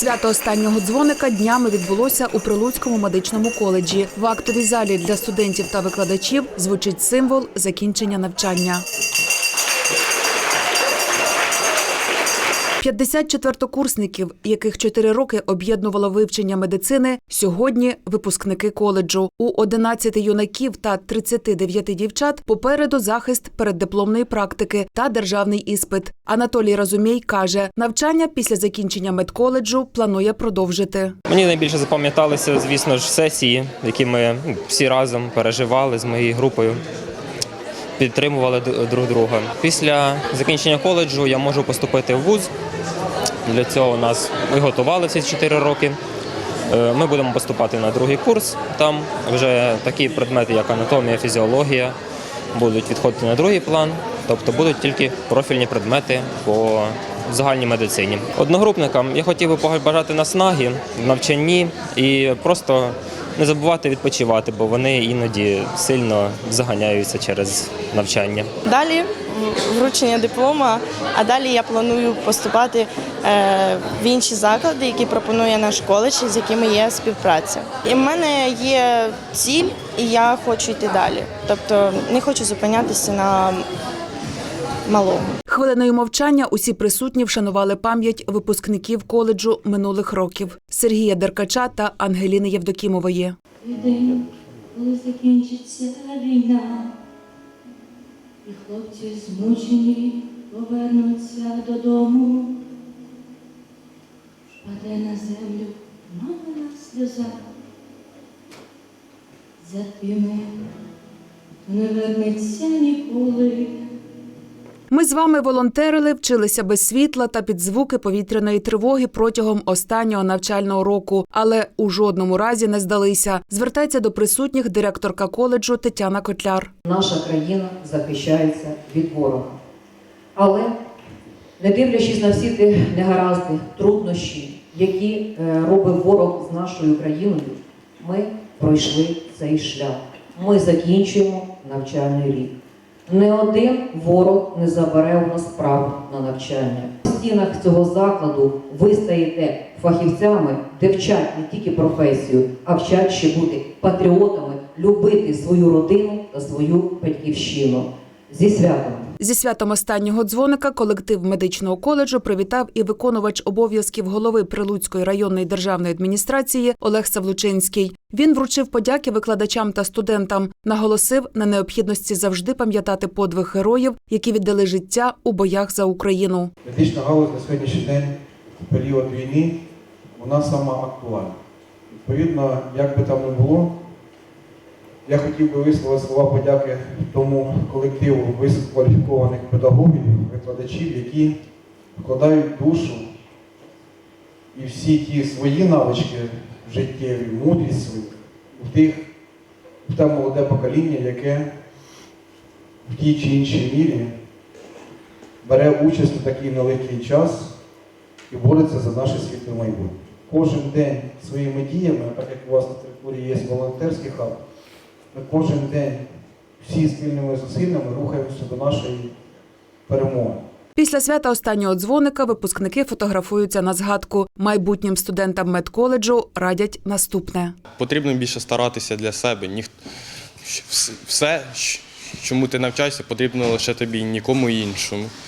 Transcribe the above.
Свято останнього дзвоника днями відбулося у Прилуцькому медичному коледжі. В актовій залі для студентів та викладачів звучить символ закінчення навчання. 54-курсників, яких 4 роки об'єднувало вивчення медицини, сьогодні випускники коледжу. У 11 юнаків та 39 дівчат попереду захист переддипломної практики та державний іспит. Анатолій Разумій каже, навчання після закінчення медколеджу планує продовжити. Мені найбільше запам'яталися, звісно ж, сесії, які ми ну, всі разом переживали з моєю групою. Підтримували друг друга. Після закінчення коледжу я можу поступити в вуз. Для цього нас ми готували ці 4 роки. Е, Ми будемо поступати на другий курс. Там вже такі предмети, як анатомія, фізіологія, будуть відходити на другий план. Тобто будуть тільки профільні предмети по загальній медицині. Одногрупникам я хотів би побажати наснаги в навчанні і просто не забувати відпочивати, бо вони іноді сильно заганяються через навчання. Далі вручення диплома, а далі я планую поступати е, в інші заклади, які пропонує наш коледж, з якими є співпраця. І в мене є ціль, і я хочу йти далі. Тобто не хочу зупинятися на малому. Хвилиною мовчання усі присутні вшанували пам'ять випускників коледжу минулих років Сергія Деркача та Ангеліни Євдокімової. День, коли закінчиться війна, і хлопці змучені повернуться додому, впаде на землю мамина сльоза за тими, хто не вернеться ніколи. Ми з вами волонтерили, вчилися без світла та під звуки повітряної тривоги протягом останнього навчального року, але у жодному разі не здалися. Звертається до присутніх директорка коледжу Тетяна Котляр. наша країна захищається від ворога. Але не дивлячись на всі ті негаразди, труднощі, які е, робив ворог з нашою країною, ми пройшли цей шлях. Ми закінчуємо навчальний рік. Не один ворог не забере у нас прав на навчання. У стінах цього закладу ви стаєте фахівцями, де вчать не тільки професію, а вчать ще бути патріотами, любити свою родину та свою батьківщину. Зі святом! Зі святом останнього дзвоника колектив медичного коледжу привітав і виконувач обов'язків голови Прилуцької районної державної адміністрації Олег Савлучинський. Він вручив подяки викладачам та студентам, наголосив на необхідності завжди пам'ятати подвиг героїв, які віддали життя у боях за Україну. Медична галузь на сьогоднішній день в період війни вона сама актуальна. Відповідно, як би там не було, я хотів би висловити слова подяки тому колективу висококваліфікованих педагогів, викладачів, які вкладають душу і всі ті свої навички життєві, мудрість свою в тих, в те молоде покоління, яке в тій чи іншій мірі бере участь у такий нелегкий час і бореться за наше світле майбутнє. Кожен день своїми діями, так як у вас на території є волонтерський хаб, ми кожен день всі спільними зусиллями рухаємося до нашої перемоги. Після свята останнього дзвоника випускники фотографуються на згадку. Майбутнім студентам медколеджу радять наступне. потрібно більше старатися для себе. Ніх... Все, чому ти навчаєшся, потрібно лише тобі, нікому іншому.